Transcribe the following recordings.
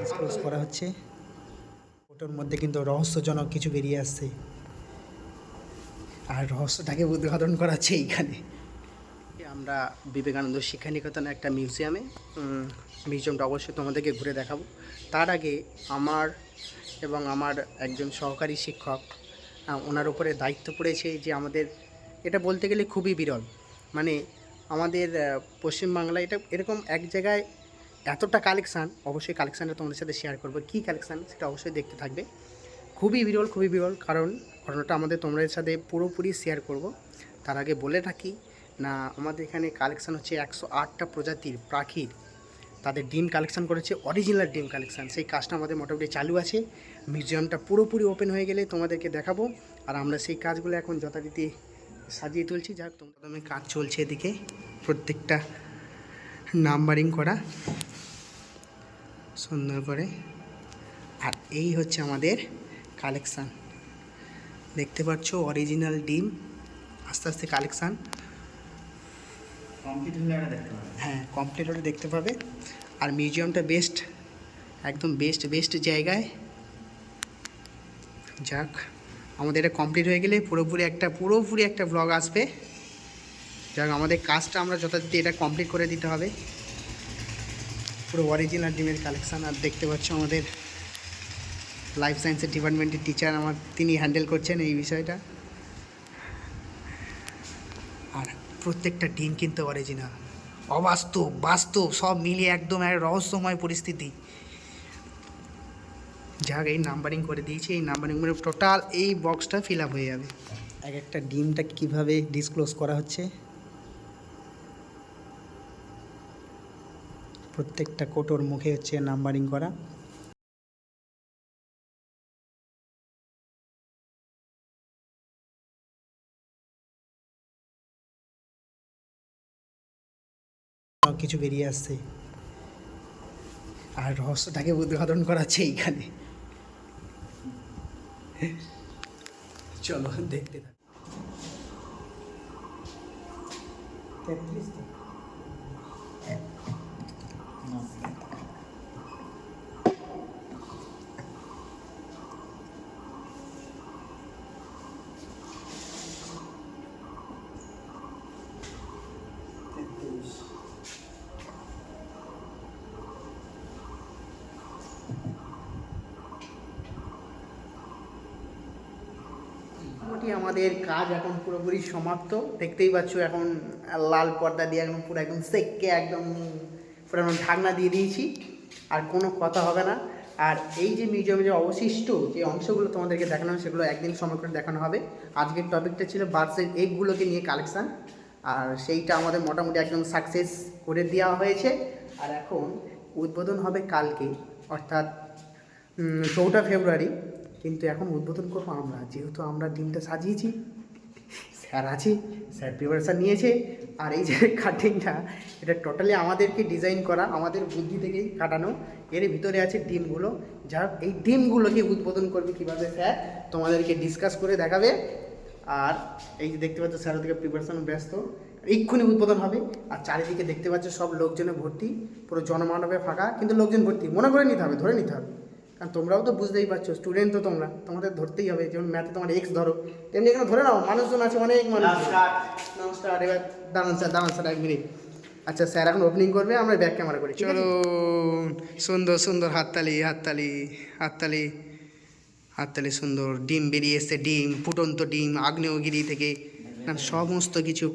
Disclose করা হচ্ছে। ওটার মধ্যে কিন্তু রহস্যজনক কিছু বেরিয়ে আসছে। আর রহস্যটাকে উদ্ঘাটন করা হচ্ছে এইখানে। আমরা বিবেকানন্দ শিক্ষা নিকেতনে একটা মিউজিয়ামে মিউজিয়ামটা অবশ্যই তোমাদেরকে ঘুরে দেখাবো। তার আগে আমার এবং আমার একজন সহকারী শিক্ষক ওনার উপরে দায়িত্ব পড়েছে যে আমাদের, এটা বলতে গেলে খুবই বিরল। মানে আমাদের পশ্চিমবাংলায় এটা এরকম এক জায়গায় এতটা কালেকশান, অবশ্যই কালেকশানটা তোমাদের সাথে শেয়ার করব। কী কালেকশান, সেটা অবশ্যই দেখতে থাকবে। খুবই বিরল খুবই বিরল, কারণ ঘটনাটা আমাদের তোমাদের সাথে পুরোপুরি শেয়ার করব। তার আগে বলে রাখি, না, আমাদের এখানে কালেকশান হচ্ছে একশো আটটা প্রজাতির পাখির। তাদের ডিম কালেকশান করেছে অরিজিনাল ডিম কালেকশান। সেই কাজটা আমাদের মোটামুটি চালু আছে। মিউজিয়ামটা পুরোপুরি ওপেন হয়ে গেলে তোমাদেরকে দেখাবো। আর আমরা সেই কাজগুলো এখন যথারীতি সাজিয়ে তুলছি। যাক, তোমাদের কাজ চলছে এদিকে। প্রত্যেকটা নাম্বারিং করা। সুন্দর করে। আর এই হচ্ছে আমাদের কালেকশান দেখতে পাচ্ছ অরিজিনাল ডিম। আস্তে আস্তে কালেকশান হ্যাঁ কমপ্লিট হলে দেখতে পাবে। আর মিউজিয়ামটা বেস্ট একদম বেস্ট বেস্ট জায়গায়। যাক আমাদের এটা কমপ্লিট হয়ে গেলে পুরোপুরি একটা পুরোপুরি একটা ব্লগ আসবে। যাক আমাদের কাজটা আমরা যথারীতি এটা কমপ্লিট করে দিতে হবে। পুরো অরিজিনাল ডিমের কালেকশান আর দেখতে পাচ্ছ আমাদের লাইফ সায়েন্সের ডিপার্টমেন্টের টিচার আমার, তিনি হ্যান্ডেল করছেন এই বিষয়টা। আর প্রত্যেকটা ডিম কিন্তু অরিজিনাল অবাস্তব, বাস্তব, সব মিলিয়ে একদম এক রহস্যময় পরিস্থিতি। যাক, এই নাম্বারিং করে দিয়েছি, এই নাম্বারিং মানে টোটাল এই বক্সটা ফিল আপ হয়ে যাবে। এক একটা ডিমটা কীভাবে ডিসক্লোজ করা হচ্ছে? প্রত্যেকটা কোটোর মুখে হচ্ছে নাম্বারিং করা। কিছু বেরিয়ে আসছে। আর রহস্যটাকে উদ্ঘাটন করাচ্ছে এইখানে। চলো দেখতে থাক মোটামুটি আমাদের কাজ এখন পুরোপুরি সমাপ্ত। দেখতেই পাচ্ছ এখন লাল পর্দা দিয়ে একদম পুরো একদম সেককে একদম পুরো ঢাকনা দিয়ে দিয়েছি। আর কোনো কথা হবে না। আর এই যে মিউজিয়ামে যে অবশিষ্ট যে অংশগুলো তোমাদেরকে দেখানো হবে সেগুলো একদিন সময় করে দেখানো হবে। আজকের টপিকটা ছিল বার্ডসের এগগুলোকে নিয়ে কালেকশান আর সেইটা আমাদের মোটামুটি একদম সাকসেস করে দেওয়া হয়েছে। আর এখন উদ্বোধন হবে কালকে, অর্থাৎ চৌঠা ফেব্রুয়ারি। কিন্তু এখন উদ্বোধন করব আমরা। যেহেতু আমরা ডিমটা সাজিয়েছি, স্যার আছে, স্যার প্রিপারেশান নিয়েছে, আর এই যে কাটিংটা এটা টোটালি আমাদেরকে ডিজাইন করা, আমাদের বুদ্ধি থেকেই কাটানো। এর ভিতরে আছে ডিমগুলো। যা এই ডিমগুলোকে উদ্বোধন করবে কীভাবে, স্যার? তোমাদেরকে ডিসকাস করে দেখাবে। আর এই যে দেখতে পাচ্ছ, স্যার ওদিকে প্রিপারেশন ব্যস্ত। এক্ষুনি উদ্বোধন হবে। আর চারিদিকে দেখতে পাচ্ছ, সব লোকজনে ভর্তি। পুরো জনমানবে ফাঁকা, কিন্তু লোকজন ভর্তি। মনে করে নিতে হবে, ধরে নিতে হবে। কারণ তোমরাও তো বুঝতেই পারছ স্টুডেন্ট তো তোমরা। তোমাদের ধরতেই হবে যেমন ম্যাথে তোমার এক্স ধরো তেমনি এখানে ধরে নাও মানুষজন আছে অনেক মানুষ। নমস্কার। এবার দাঁড়ান স্যার দাঁড়ান স্যার এক মিনিট আচ্ছা স্যার এখন ওপেনিং করবে আমরা ব্যাক ক্যামেরা করি চলো সুন্দর সুন্দর হাততালি হাততালি হাততালি হাততালি সুন্দর ডিম বেরিয়ে এসছে ডিম ফুটন্ত ডিম আগ্নেয়গিরি থেকে না, সমস্ত কিছু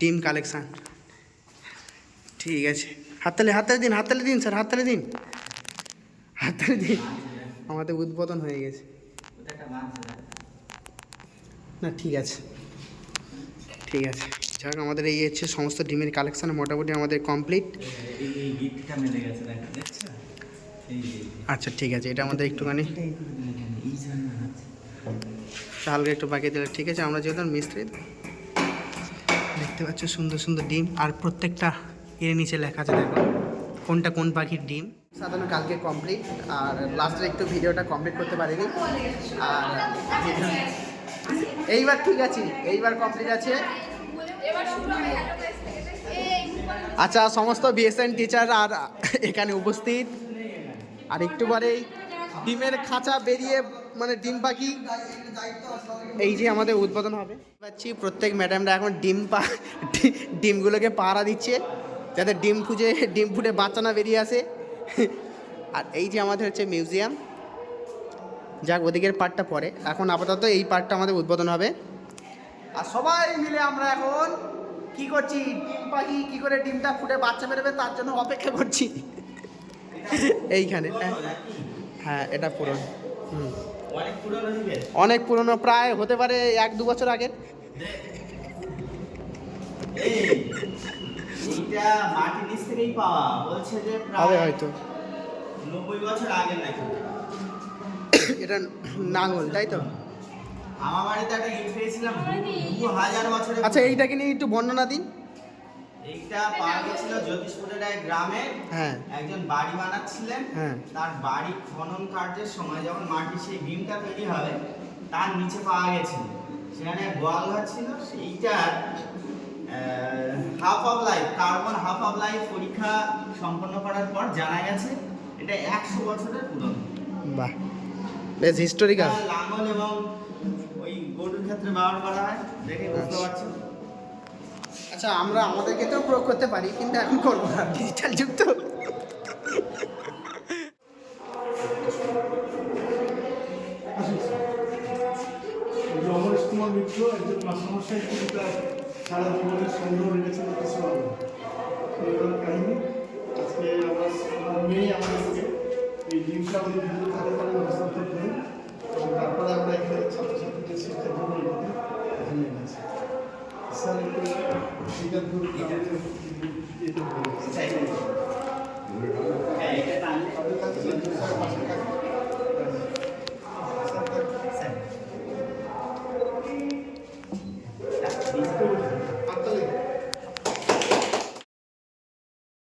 ডিম কালেকশান ঠিক আছে। হাততালি হাততালি দিন হাততালি দিন স্যার হাততালি দিন। হাততালি আমাদের উদ্বোধন হয়ে গেছে। না, ঠিক আছে। ঠিক আছে। যাক, আমাদের এই হচ্ছে সমস্ত ডিমের কালেকশান মোটামুটি আমাদের কমপ্লিট আচ্ছা ঠিক আছে। এটা আমাদের একটুখানি হালকা একটু বাকি দিলে ঠিক আছে, আমরা যেহেতু মিস্ত্রি, দেখতে পাচ্ছ সুন্দর সুন্দর ডিম। আর প্রত্যেকটা এর নিচে লেখা আছে, দেখো। কোনটা কোন পাখির ডিম? সাধারণত কালকে কমপ্লিট আর লাস্টে একটু ভিডিওটা কমপ্লিট করতে পারিনি। আর এইবার ঠিক আছে, এইবার কমপ্লিট আছে। আচ্ছা সমস্ত বিএসএন টিচার আর এখানে উপস্থিত। আর একটু পরেই ডিমের খাঁচা বেরিয়ে মানে ডিম পাখি, এই যে আমাদের উদ্বোধন হবে। পাচ্ছি, প্রত্যেক ম্যাডামরা এখন ডিম পা, ডিমগুলোকে পাড়া দিচ্ছে, যাতে ডিম ফুজে ডিম ফুটে বাচ্চা না বেরিয়ে আসে। আর এই যে আমাদের হচ্ছে মিউজিয়াম, যাক ওদিকের পার্টটা পরে। এখন আপাতত এই পার্টটা আমাদের উদ্বোধন হবে। আর সবাই মিলে আমরা এখন কি করছি? ডিম পাখি কি করে ডিমটা ফুটে বাচ্চা বেরোবে তার জন্য অপেক্ষা করছি। এইখানে হ্যাঁ। হ্যাঁ এটা পুরনো। অনেক পুরনো, প্রায় হতে পারে এক দু বছর আগের। নিচ থেকেই পাওয়া বলছে যে প্রায় হয়তো। নব্বই বছর আগের নাকি? এটা নাঙল তাই তো? আমার বাড়িতে একটা ইট পেয়েছিলাম দু- হাজার বছরের আচ্ছা এইটাকে নিয়ে একটু বর্ণনা দিন। এইটা পাওয়া গেছিল জ্যোতিষপুরের এক গ্রামে। হ্যাঁ। একজন বাড়ি বানাচ্ছিলেন। হ্যাঁ। তার বাড়ি খনন কার্যের সময় যখন মাটি সেই বিমটা তৈরি হবে তার নিচে পাওয়া গেছিল সেখানে গোয়াল ঘর ছিল সেইটার half of life carbon half of life পরীক্ষা সম্পন্ন করার পর জানা গেছে এটা একশো বছরের পুরনো। বাহ বেশ হিস্টোরিক্যাল লাঙল এবং ওই গরুর ক্ষেত্রে ব্যবহার করা হয় দেখে বুঝতে আচ্ছা। পারছি? আচ্ছা আমরা আমাদের ক্ষেত্রেও প্রয়োগ করতে পারি কিন্তু এখন করব না ডিজিটাল যুগ তো। অমরেশ কুমার মিত্র একজন মাস্টারমশাই তার সারা জীবনের সংগ্রহ রেখেছেন কিছু আলো এইবার কাহিনী, আজকে আমরা আমার মেয়ে আমাদেরকে এই জিনিসটা আমাদের ভিডিও থাকতে পারে হস্তান্তর করি এবং তারপরে আমরা এখানে ছাত্রছাত্রীদের শিক্ষার জন্য এটাকে এখানে এনেছি স্যার, একটু এটা চাই